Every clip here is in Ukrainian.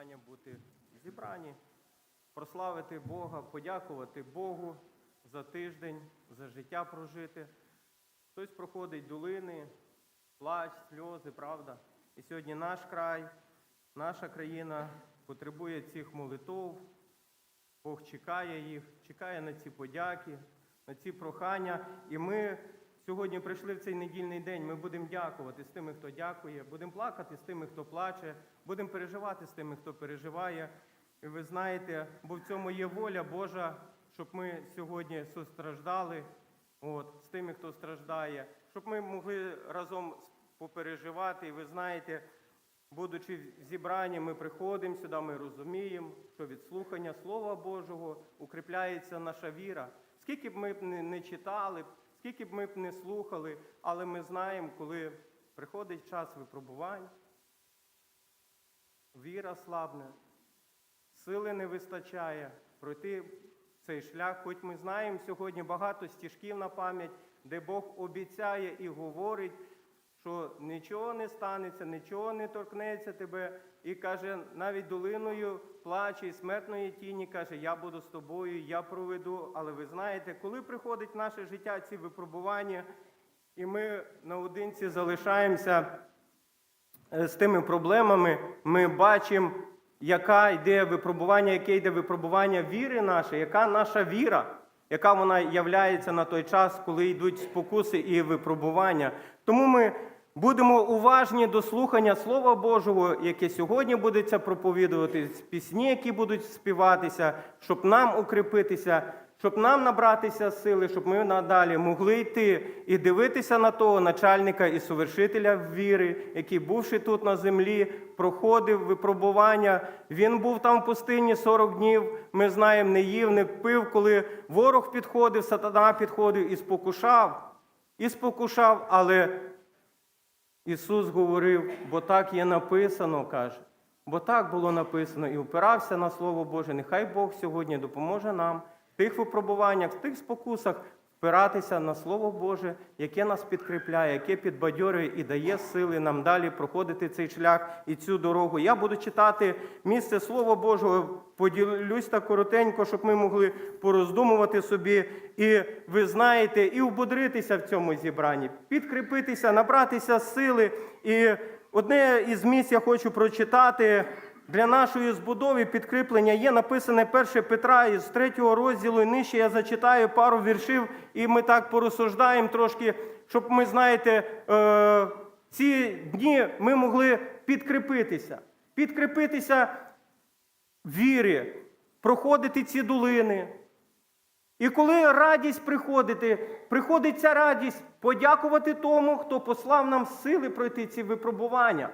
бажання бути зібрані, прославити Бога, подякувати Богу за тиждень, за життя прожити. Хтось проходить долини, плач, сльози, правда. І сьогодні наш край, наша країна потребує цих молитов. Бог чекає їх, чекає на ці подяки, на ці прохання. І ми сьогодні прийшли в цей недільний день. Ми будемо дякувати з тими, хто дякує, будемо плакати з тими, хто плаче, будемо переживати з тими, хто переживає. І ви знаєте, бо в цьому є воля Божа, щоб ми сьогодні состраждали от, з тими, хто страждає, щоб ми могли разом попереживати. І ви знаєте, Будучи в зібранні, ми приходимо сюди, ми розуміємо, що від слухання Слова Божого укріпляється наша віра. Скільки б ми не читали, скільки б ми б не слухали, але ми знаємо, коли приходить час випробувань, віра слабне, сили не вистачає пройти цей шлях. Хоч ми знаємо сьогодні багато стіжків на пам'ять, де Бог обіцяє і говорить, що нічого не станеться, нічого не торкнеться тебе. І каже, навіть долиною плаче і смертної тіні, каже, я буду з тобою, я проведу. Але ви знаєте, коли приходить наше життя ці випробування, і ми наодинці залишаємося е, з тими проблемами, ми бачимо, яка йде випробування, яке йде випробування віри нашої, яка наша віра, яка вона являється на той час, коли йдуть спокуси і випробування. Тому ми будемо уважні до слухання Слова Божого, яке сьогодні будеться проповідуватись, пісні, які будуть співатися, щоб нам укріпитися, щоб нам набратися сили, щоб ми надалі могли йти і дивитися на того начальника і совершителя віри, який, бувши тут на землі, проходив випробування. Він був там в пустині 40 днів. Ми знаємо, не їв, не пив, коли ворог підходив, сатана підходив і спокушав, і спокушав, але Ісус говорив, бо так є написано, каже. Бо так було написано і опирався на Слово Боже. Нехай Бог сьогодні допоможе нам в тих випробуваннях, в тих спокусах впиратися на Слово Боже, яке нас підкріпляє, яке підбадьорює і дає сили нам далі проходити цей шлях і цю дорогу. Я буду читати місце Слова Божого, поділюсь так коротенько, щоб ми могли пороздумувати собі. І ви знаєте, і ободритися в цьому зібранні, підкріпитися, набратися сили. І одне із місць я хочу прочитати. Для нашої збудови підкріплення є написане 1 Петра із 3 розділу, і нижче я зачитаю пару віршів, і ми так порозсуждаємо трошки, щоб ми, знаєте, е, ці дні ми могли підкріпитися, підкріпитися вірі, проходити ці долини. І коли радість приходить, приходить ця радість подякувати тому, хто послав нам сили пройти ці випробування.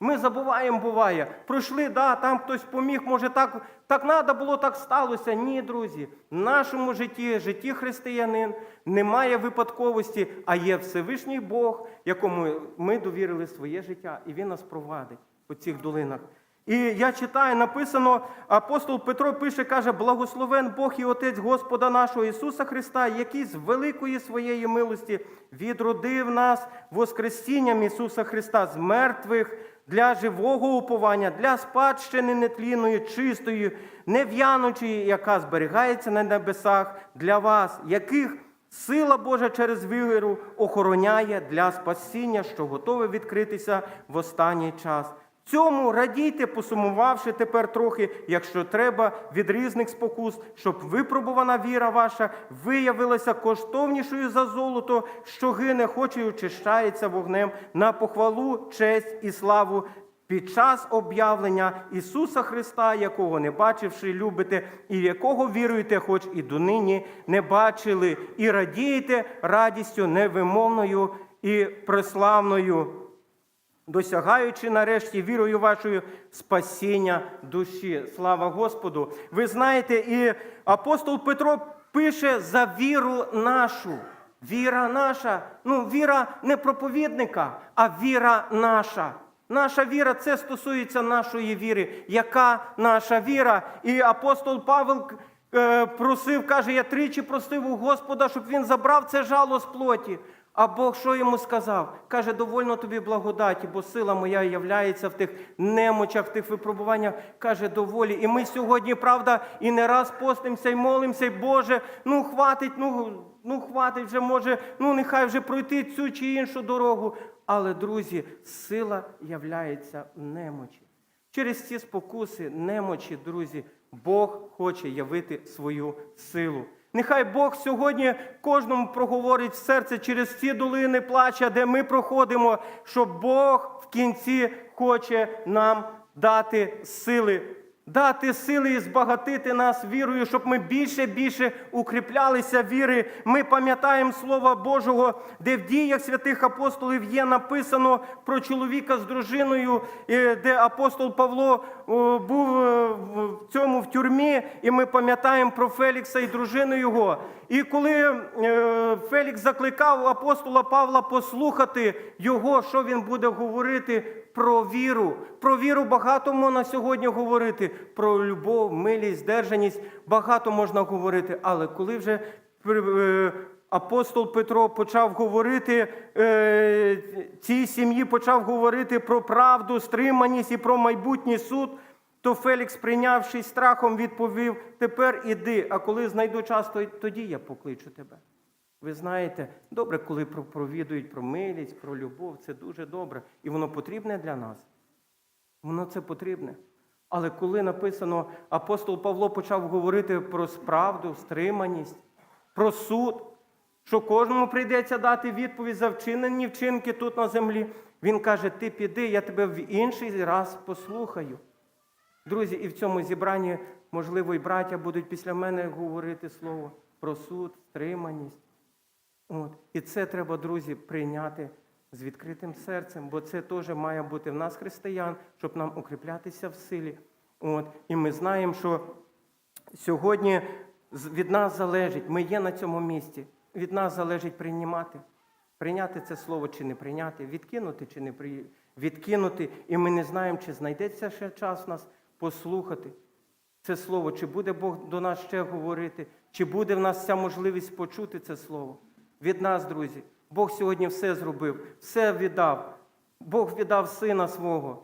Ми забуваємо, буває. Пройшли, да, там хтось поміг, може так так треба було, так сталося. Ні, друзі. В нашому житті, житті християнин, немає випадковості, а є Всевишній Бог, якому ми довірили своє життя, і Він нас провадить по цих долинах. І я читаю, написано, апостол Петро пише, каже, благословен Бог і Отець Господа нашого Ісуса Христа, який з великої своєї милості відродив нас Воскресінням Ісуса Христа з мертвих для живого уповання, для спадщини нетлінної, чистої, нев'янучої, яка зберігається на небесах для вас, яких сила Божа через віру охороняє для спасіння, що готове відкритися в останній час. Цьому радійте, посумувавши тепер трохи, якщо треба, від різних спокус, щоб випробувана віра ваша виявилася коштовнішою за золото, що гине, хоч і очищається вогнем на похвалу, честь і славу під час об'явлення Ісуса Христа, якого не бачивши, любите, і в якого віруєте, хоч і донині не бачили, і радієте радістю невимовною і преславною досягаючи нарешті вірою вашою спасіння душі. Слава Господу! Ви знаєте, і апостол Петро пише за віру нашу. Віра наша, ну віра не проповідника, а віра наша. Наша віра це стосується нашої віри. Яка наша віра? І апостол Павел е, просив, каже, я тричі просив у Господа, щоб він забрав це жало з плоті. А Бог що йому сказав? Каже, довольно тобі благодаті, бо сила моя являється в тих немочах, в тих випробуваннях. Каже, доволі. І ми сьогодні, правда, і не раз постимося і молимося, і Боже, ну хватить, ну, ну хватить вже може, ну нехай вже пройти цю чи іншу дорогу. Але, друзі, сила являється в немочі. Через ці спокуси, немочі, друзі, Бог хоче явити свою силу. Нехай Бог сьогодні кожному проговорить в серце через ці долини плача, де ми проходимо, що Бог в кінці хоче нам дати сили. Дати сили і збагатити нас вірою, щоб ми більше більше укріплялися віри. Ми пам'ятаємо Слова Божого, де в діях святих апостолів є написано про чоловіка з дружиною, де апостол Павло був е, в цьому в тюрмі, і ми пам'ятаємо про Фелікса і дружину його. І коли е, Фелікс закликав апостола Павла послухати його, що він буде говорити про віру. Про віру багато можна сьогодні говорити, про любов, милість, здержаність багато можна говорити. Але коли вже е, апостол Петро почав говорити е, цій сім'ї, почав говорити про правду, стриманість і про майбутній суд. То Фелікс, прийнявшись страхом, відповів: Тепер іди, а коли знайду час, то тоді я покличу тебе. Ви знаєте, добре, коли провідують про милість, про любов, це дуже добре. І воно потрібне для нас. Воно це потрібне. Але коли написано, апостол Павло почав говорити про справду, стриманість, про суд, що кожному прийдеться дати відповідь за вчинені вчинки тут на землі, він каже: Ти піди, я тебе в інший раз послухаю. Друзі, і в цьому зібранні, можливо, і браття будуть після мене говорити слово про суд, стриманість. От. І це треба, друзі, прийняти з відкритим серцем, бо це теж має бути в нас, християн, щоб нам укріплятися в силі. От. І ми знаємо, що сьогодні від нас залежить, ми є на цьому місці, від нас залежить приймати. Прийняти це слово чи не прийняти, відкинути чи не при... відкинути. І ми не знаємо, чи знайдеться ще час нас послухати це слово, чи буде Бог до нас ще говорити, чи буде в нас ця можливість почути це слово. Від нас, друзі, Бог сьогодні все зробив, все віддав. Бог віддав сина свого,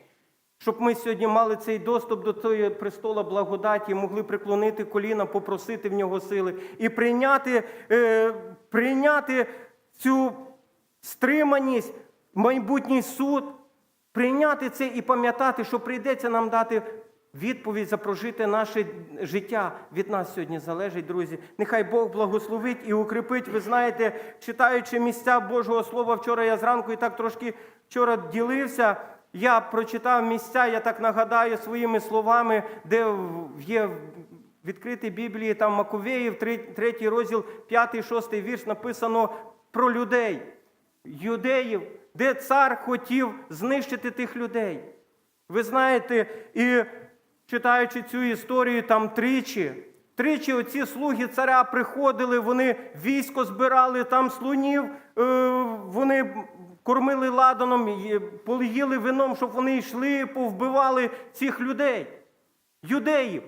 щоб ми сьогодні мали цей доступ до цієї престола благодаті, могли приклонити коліна, попросити в нього сили і прийняти, е, прийняти цю стриманість, майбутній суд, прийняти це і пам'ятати, що прийдеться нам дати відповідь за прожити наше життя від нас сьогодні залежить, друзі. Нехай Бог благословить і укріпить. Ви знаєте, читаючи місця Божого Слова, вчора я зранку і так трошки вчора ділився. Я прочитав місця, я так нагадаю своїми словами, де є відкритій Біблії там Маковеїв, третій розділ, п'ятий, шостий вірш, написано про людей, юдеїв, де цар хотів знищити тих людей. Ви знаєте, і читаючи цю історію, там тричі. Тричі оці слуги царя приходили, вони військо збирали, там слонів, е, вони кормили ладаном, поїли вином, щоб вони йшли, повбивали цих людей, юдеїв.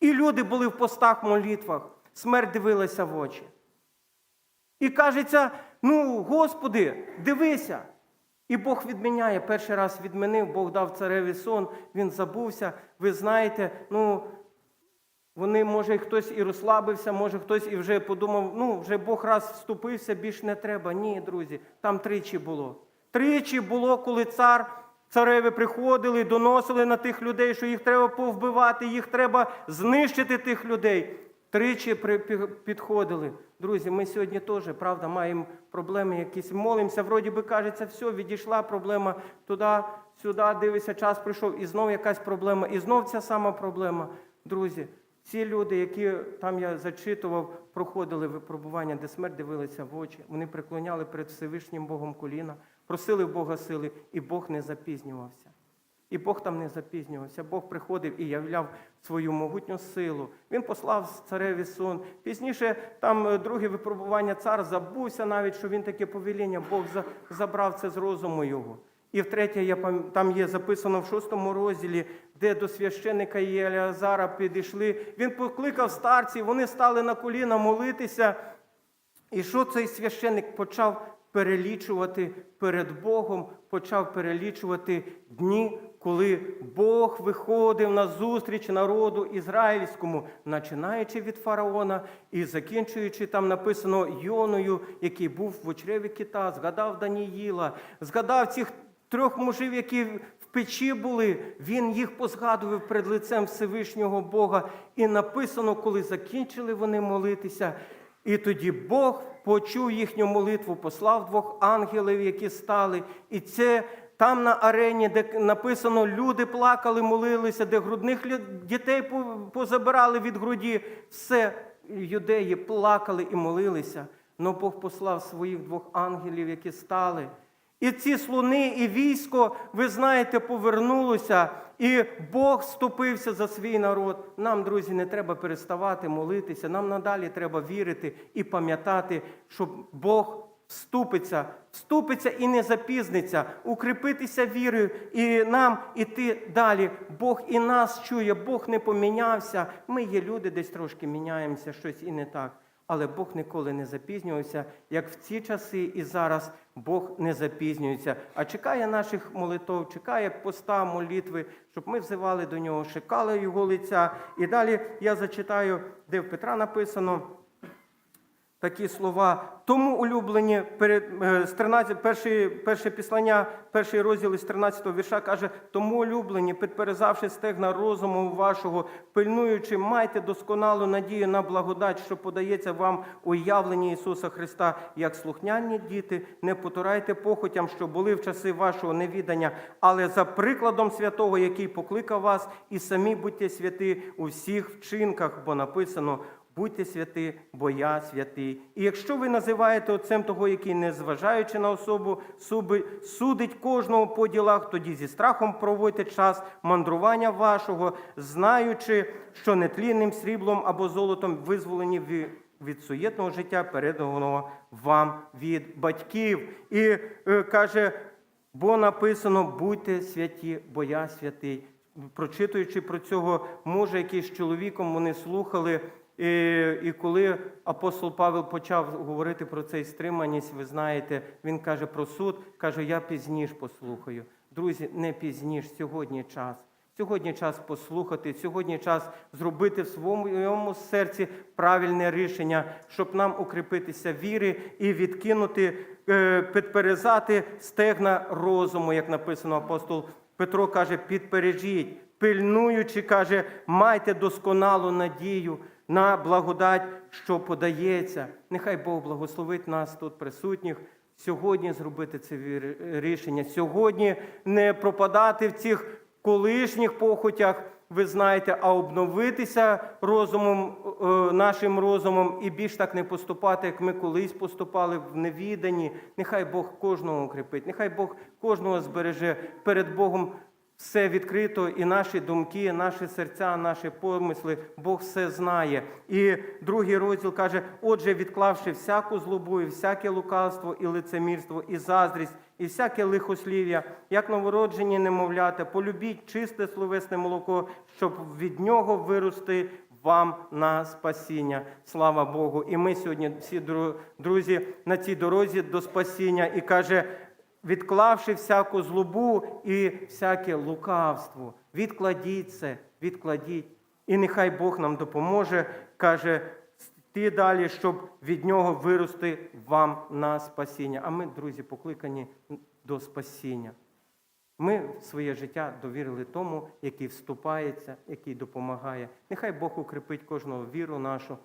І люди були в постах молитвах, смерть дивилася в очі. І кажеться, ну, Господи, дивися. І Бог відміняє. Перший раз відмінив, Бог дав цареві сон, він забувся. Ви знаєте, ну, вони, може, хтось і розслабився, може хтось і вже подумав, ну, вже Бог раз вступився, більш не треба. Ні, друзі, там тричі було. Тричі було, коли цар, цареві приходили, доносили на тих людей, що їх треба повбивати, їх треба знищити тих людей. Тричі підходили. Друзі, ми сьогодні теж, правда, маємо проблеми якісь. Молимося, вроді би кажеться, все, відійшла проблема туди, сюди, дивися, час прийшов, і знов якась проблема, і знов ця сама проблема. Друзі, ці люди, які там я зачитував, проходили випробування, де смерть дивилися в очі, вони приклоняли перед Всевишнім Богом коліна, просили Бога сили, і Бог не запізнювався. І Бог там не запізнювався. Бог приходив і являв свою могутню силу. Він послав цареві сон. Пізніше там е, друге випробування цар забувся навіть, що він таке повеління, Бог забрав це з розуму його. І втретє, я там є записано в шостому розділі, де до священика Єліазара підійшли. Він покликав старців, вони стали на коліна молитися. І що цей священник почав перелічувати перед Богом, почав перелічувати дні, коли Бог виходив на зустріч народу ізраїльському, починаючи від фараона і закінчуючи там написано Йоною, який був в очреві кита, згадав Даніїла, згадав цих трьох мужів, які в печі були, він їх позгадував перед лицем Всевишнього Бога. І написано, коли закінчили вони молитися, і тоді Бог почув їхню молитву, послав двох ангелів, які стали. І це там на арені, де написано, люди плакали, молилися, де грудних дітей позабирали від груді. Все, юдеї плакали і молилися. Но Бог послав своїх двох ангелів, які стали. І ці слони, і військо, ви знаєте, повернулося, і Бог вступився за свій народ. Нам, друзі, не треба переставати молитися. Нам надалі треба вірити і пам'ятати, що Бог вступиться, вступиться і не запізниться, укріпитися вірою, і нам іти далі. Бог і нас чує, Бог не помінявся. Ми є люди, десь трошки міняємося, щось і не так. Але Бог ніколи не запізнювався, як в ці часи і зараз Бог не запізнюється, а чекає наших молитов, чекає поста, молитви, щоб ми взивали до нього, шукали його лиця. І далі я зачитаю, де в Петра написано такі слова. Тому улюблені е, з 13, перші, перше післання, перший розділ із 13 вірша каже: тому улюблені, підперезавши стегна розуму вашого, пильнуючи, майте досконалу надію на благодать, що подається вам у явленні Ісуса Христа, як слухняні діти, не потурайте похотям, що були в часи вашого невідання, але за прикладом святого, який покликав вас, і самі будьте святі у всіх вчинках, бо написано. Будьте святі, бо я святий. І якщо ви називаєте отцем того, який, не зважаючи на особу, суби- судить кожного по ділах, тоді зі страхом проводьте час мандрування вашого, знаючи, що нетлінним сріблом або золотом визволені ви від суєтного життя, переданого вам від батьків. І е, каже, бо написано: будьте святі, бо я святий. Прочитуючи про цього мужа, який з чоловіком вони слухали. І, і коли апостол Павел почав говорити про цей стриманість, ви знаєте, він каже про суд, каже, я пізніше послухаю. Друзі, не пізніше, сьогодні час. Сьогодні час послухати, сьогодні час зробити в своєму серці правильне рішення, щоб нам укріпитися віри і відкинути, е, підперезати стегна розуму, як написано апостол Петро каже, підпережіть, пильнуючи, каже, майте досконалу надію на благодать, що подається. Нехай Бог благословить нас тут присутніх. Сьогодні зробити це рішення, сьогодні не пропадати в цих колишніх похотях, ви знаєте, а обновитися розумом, е, нашим розумом і більш так не поступати, як ми колись поступали в невіданні. Нехай Бог кожного укріпить, нехай Бог кожного збереже перед Богом. Все відкрито, і наші думки, наші серця, наші помисли, Бог все знає. І другий розділ каже: отже, відклавши всяку злобу, і всяке лукавство, і лицемірство, і заздрість, і всяке лихослів'я, як новороджені немовлята, полюбіть чисте словесне молоко, щоб від нього вирости вам на спасіння. Слава Богу! І ми сьогодні всі друзі на цій дорозі до спасіння і каже відклавши всяку злобу і всяке лукавство. Відкладіть це, відкладіть. І нехай Бог нам допоможе, каже, йти далі, щоб від нього вирости вам на спасіння. А ми, друзі, покликані до спасіння. Ми своє життя довірили тому, який вступається, який допомагає. Нехай Бог укріпить кожного віру нашу,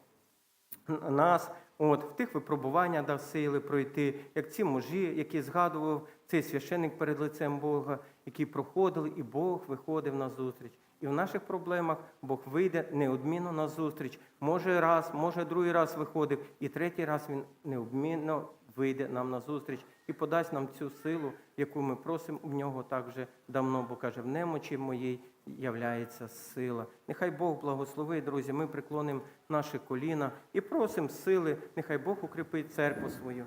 нас, от, в тих випробування дав сили пройти, як ці мужі, які згадував цей священник перед лицем Бога, які проходили, і Бог виходив на зустріч. І в наших проблемах Бог вийде неодмінно на зустріч. Може раз, може другий раз виходив, і третій раз він неодмінно вийде нам на зустріч і подасть нам цю силу, яку ми просимо в нього так вже давно, бо каже, в немочі моїй являється сила. Нехай Бог благословить, друзі. Ми приклонимо наші коліна і просимо сили. Нехай Бог укріпить церкву свою.